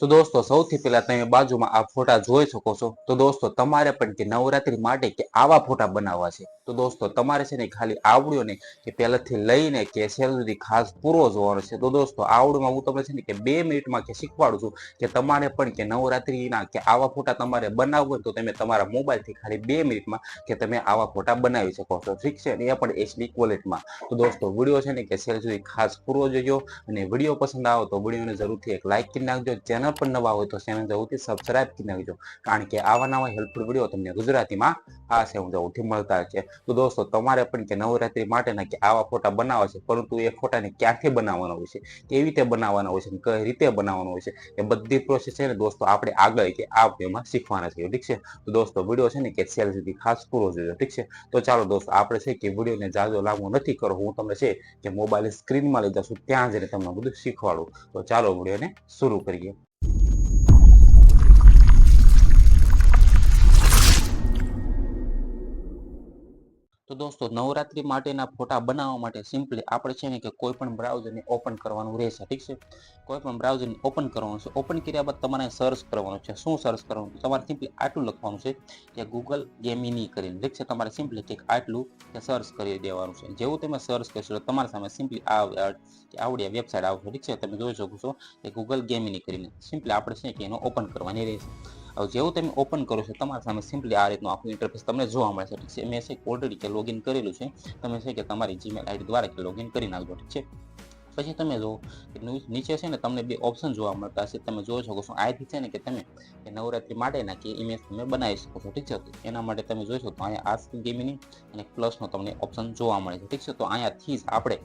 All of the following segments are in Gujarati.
તો દોસ્તો, સૌથી પહેલા તમે બાજુમાં આ ફોટા જોઈ શકો છો. તો દોસ્તો, તમારે પણ કે નવરાત્રી માટે કે આવા ફોટા બનાવવા છે. તો દોસ્તો, તમારે છે ને ખાલી આવડ્યો ને કે પહેલાથી લઈને કે છેલ્લે સુધી ખાસ પૂરો જોવાનો છે. તો દોસ્તો, આવડમાં હું તમને છે ને કે બે મિનિટમાં કે શીખવાડું છું કે તમારે પણ કે નવરાત્રીના કે આવા ફોટા તમારે બનાવવો તો તમે તમારા મોબાઈલથી ખાલી બે મિનિટમાં કે તમે આવા ફોટા બનાવી શકો છો. ઠીક છે? એ પણ એચડી ક્વોલિટીમાં તો દોસ્તો, વીડિયો છે ને કે છેલ્લે સુધી ખાસ પૂરો જોજો અને વીડિયો પસંદ આવો તો વિડીયોને જરૂરથી એક લાઇક કરી નાખજો. ચેનલ પર નવા હોય તો ચેનલ જરૂરથી સબસ્ક્રાઇબ કરી નાખજો. કારણ કે આવા નવા હેલ્પફુલ વીડિયો તમને ગુજરાતીમાં આ હું જરૂરથી મળતા છે તો દોસ્તો, તમારે પણ કે નવરાત્રી માટેના કે આવા ફોટા બનાવવા છે, પરંતુ એ ફોટાને ક્યાંથી બનાવવાનો હોય છે? કેવી રીતે બનાવવાનો હોય છે કઈ રીતે બનાવવાનો હોય છે? એ બધી પ્રોસેસ છે ને દોસ્તો, આપણે આગળ કે આ વિડીયોમાં શીખવાના છે ઠીક છે? તો દોસ્તો, વીડિયો છે ને કે સેલ સુધી ખાસ પૂરો જોજો, ઠીક છે? તો ચાલો દોસ્તો, આપણે છે કે વિડીયોને જાજો લાંબો નથી કરો, હું તમને છે કે મોબાઈલ સ્ક્રીનમાં લઈ જશું, ત્યાં જઈને તમને બધું શીખવાડું. તો ચાલો વિડીયોને શરૂ કરીએ. તો દોસ્તો, નવરાત્રી માટેના ફોટા બનાવવા માટે સિમ્પલી આપણે છે ને કે કોઈ પણ બ્રાઉઝરને ઓપન કરવાનું રહેશે, ઠીક છે? કોઈ પણ બ્રાઉઝરને ઓપન કરવાનું છે. ઓપન કર્યા બાદ તમારે સર્ચ કરવાનું છે. શું સર્ચ કરવાનું તમારે સિમ્પલી આટલું લખવાનું છે કે ગૂગલ ગેમિની કરીને, ઠીક છે? તમારે સિમ્પલી કંઈક આટલું કે સર્ચ કરી દેવાનું છે. જેવું તમે સર્ચ કરશો તમારી સામે સિમ્પલી આ આવડી વેબસાઇટ આવશે, ઠીક છે? તમે જોઈ શકો છો કે ગૂગલ ગેમિની કરીને સિમ્પલી આપણે છે કે એનો ઓપન કરવાની રહેશે. હવે જેવું તમે ઓપન કરો છો, તમારા સામે સિમ્પલી આ રીતનું આખું ઇન્ટરફેસ તમને જોવા મળે છે ઠીક છે? મેં છે ઓલરેડી કે લોગિન કરેલું છે. તમે છે કે તમારી જીમેલ આઈડી દ્વારા કે લોગિન કરી નાખજો, ઠીક છે? પછી તમે જો નીચે છે ને તમને બે ઓપ્શન જોવા મળતા હશે. તમે જોઈ શકો છો અહીંથી છે ને કે તમે નવરાત્રી માટેના કે ઇમેજ તમે બનાવી શકો છો, ઠીક છે? એના માટે તમે જોઈશો તો અહીંયા આસ્ક ગેમિંગ અને પ્લસનો તમને ઓપ્શન જોવા મળે છે, ઠીક છે? તો અહીંયાથી જ આપણે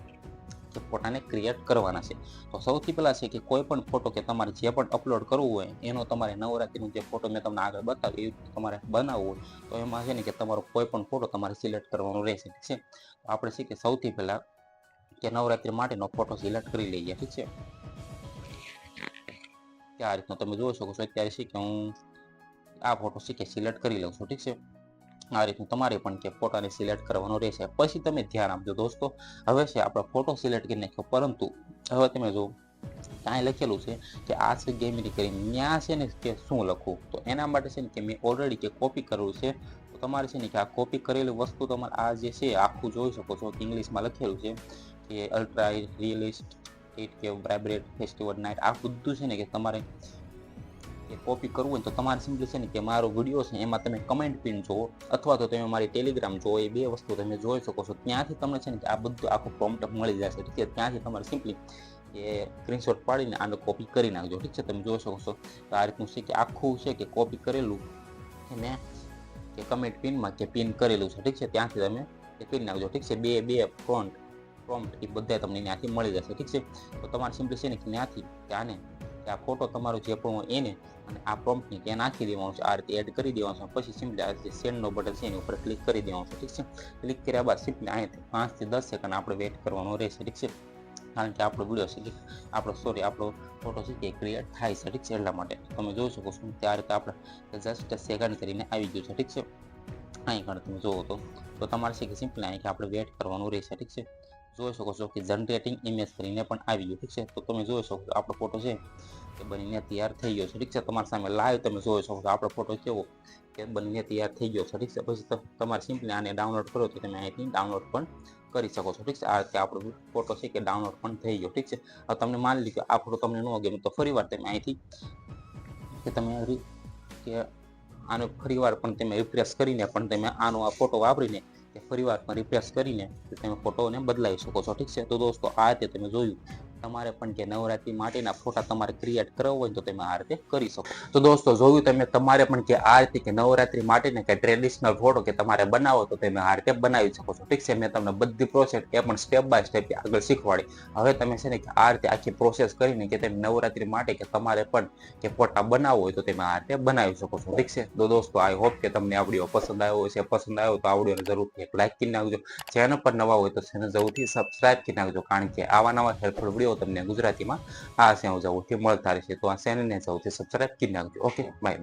કે ફોટાને ક્રિએટ કરવાના છે. તો સૌથી પહેલાં છે કે કોઈ પણ ફોટો કે તમારે જે પણ અપલોડ કરવું હોય, એનો તમારે નવરાત્રીનો જે ફોટો મેં તમને આગળ બતાવ્યો, એ તમારે બનાવવું હોય, તો એમાં છે ને કે તમારો કોઈ પણ ફોટો તમારે સિલેક્ટ કરવાનો રહેશે, ઠીક છે? આપણે છે કે સૌથી પહેલાં કે નવરાત્રી માટેનો ફોટો સિલેક્ટ કરી લઈએ, ઠીક છે? આ રીતનો તમે જોઈ શકો છો, અત્યારે છે કે હું આ ફોટો છે કે સિલેક્ટ કરી લઉં છું, ઠીક છે? આ રીતનું તમારે પણ કે ફોટાને સિલેક્ટ કરવાનો રહેશે. પછી તમે ધ્યાન આપજો દોસ્તો, હવે છે આપણે ફોટો સિલેક્ટ કરી નાખ્યો. પરંતુ હવે તમે જો ત્યાં લખેલું છે કે આ છે ગેમરી કરી ત્યાં છે ને કે શું લખવું? તો એના માટે છે ને કે મેં ઓલરેડી કે કોપી કરેલું છે. તો તમારે છે ને કે આ કોપી કરેલી વસ્તુ તમારે આ જે છે આખું જોઈ શકો છો. કે ઇંગ્લિશમાં લખેલું છે કે અલ્ટ્રા રિયલિસ્ટ ઇટ કે વાઇબ્રેટ ફેસ્ટિવલ નાઇટ આ બધું છે ને કે તમારે કે કોપી કરવું હોય તો તમારે સિમ્પલી છે ને કે મારો વીડિયો છે એમાં તમે કમેન્ટ પિન જુઓ અથવા તો તમે મારી ટેલિગ્રામ જુઓ એ બે વસ્તુ તમે જોઈ શકો છો. ત્યાંથી તમને છે ને કે આ બધું આખું પ્રોમ્પ્ટ મળી જશે. ઠીક છે? ત્યાંથી તમારે સિમ્પલી કે સ્ક્રીનશોટ પાડીને આને કોપી કરી નાખજો. ઠીક છે? તમે જોઈ શકો છો. તો આ રીતનું છે કે આખું છે કે કોપી કરેલું મેં કે કમેન્ટ પિનમાં કે પિન કરેલું છે. ઠીક છે? ત્યાંથી તમે એ કરી નાખજો. ઠીક છે? બે બે ફ્રોન્ટ પ્રોમ્પ્ટ એ બધા તમને ત્યાંથી મળી જશે. ઠીક છે? તો તમારે સિમ્પલી છે ને કે ત્યાંથી કે આને આ ફોટો તમારો જે પણ હોય એને અને આ પ્રોમ્પ્ટને ત્યાં નાખી દેવાનું છે. આ રીતે એડ કરી દેવાનું છે પછી સિમ્પલી આ રીતે સેન્ડનો બટન છે એની ઉપર ક્લિક કરી દેવાનું છે. ઠીક છે? ક્લિક કર્યા બાદ સિમ્પલી અહીંયાથી પાંચથી દસ સેકન્ડ આપણે વેઇટ કરવાનો રહેશે. ઠીક છે? કારણ કે આપણો વીડિયો છે આપણો સોરી આપણો ફોટો છે કે ક્રિએટ થાય છે. ઠીક છે? એટલા માટે. તમે જોઈ શકો છો. ત્યાં રીતે આપણે જસ્ટ સેકન્ડ કરીને આવી ગયું છે. ઠીક છે? અહીં આગળ તમે જોવો તો તો તમારે છે કે સિમ્પલી અહીં આપણે વેઇટ કરવાનું રહેશે. ઠીક છે? જોઈ શકો છો કે જનરેટિંગ ઇમેજ કરીને પણ આવી ગયું, ઠીક છે? તો તમે જોઈ શકો છો આપણો ફોટો છે એ બનીને તૈયાર થઈ ગયો છે, ઠીક છે? તમારી સામે લાઈવ તમે જોઈ શકો છો આપણો ફોટો કેવો કે બનીને તૈયાર થઈ ગયો છે, ઠીક છે? પછી તમારે સિમ્પલી આને ડાઉનલોડ કરો તો તમે અહીંથી ડાઉનલોડ પણ કરી શકો છો, ઠીક છે? આ રીતે આપણો ફોટો છે કે ડાઉનલોડ પણ થઈ ગયો, ઠીક છે? હવે તમને માની લીધું આ ફોટો તમને ન ગમે તો ફરી વાર તમે અહીંથી કે તમે કે આનો ફરીવાર પણ તમે રિફ્રેશ કરીને પણ તમે આનો આ ફોટો વાપરીને કે ફરીવાર રિપ્રેસ કરીને તમે ફોટોને બદલાવી શકો છો. ઠીક છે? તો દોસ્તો, આ રીતે તમે જોયું. તમારે પણ કે નવરાત્રી માટેના ફોટા તમારે ક્રિએટ કરવા હોય તો તમે આ રીતે કરી શકો. તો દોસ્તો જોયું તમે તમારે પણ કે આ રીતે કે નવરાત્રી માટેના કે ટ્રેડિશનલ ફોટો કે તમારે બનાવો તો તમે આ રીતે બનાવી શકો છો. ઠીક છે, મેં તમને બધી પ્રોસેસ એ પણ સ્ટેપ બાય સ્ટેપ આગળ શીખવાડી. હવે તમે છે ને કે આ રીતે આખી પ્રોસેસ કરીને કે તમે નવરાત્રી માટે કે તમારે પણ કે ફોટા બનાવવો હોય તો તમે આ રીતે બનાવી શકો છો. ઠીક છે? તો દોસ્તો આઈ હોપ કે તમને આ પસંદ આવ્યો છે પસંદ આવ્યો તો આ વિડીયોને જરૂરથી એક લાઇક કરી નાખજો. ચેનલ પર નવા હોય તો ચેનલ જરૂરથી સબસ્ક્રાઇબ કરી નાખજો. કારણ કે આવા નવા હેલ્પફુલ વીડિયો તમને ગુજરાતીમાં આ સેવ જવું મળતા રહેશે. તો આ ચેનલને સૌથી સબસ્ક્રાઇબ કરી નાખજો. Okay bye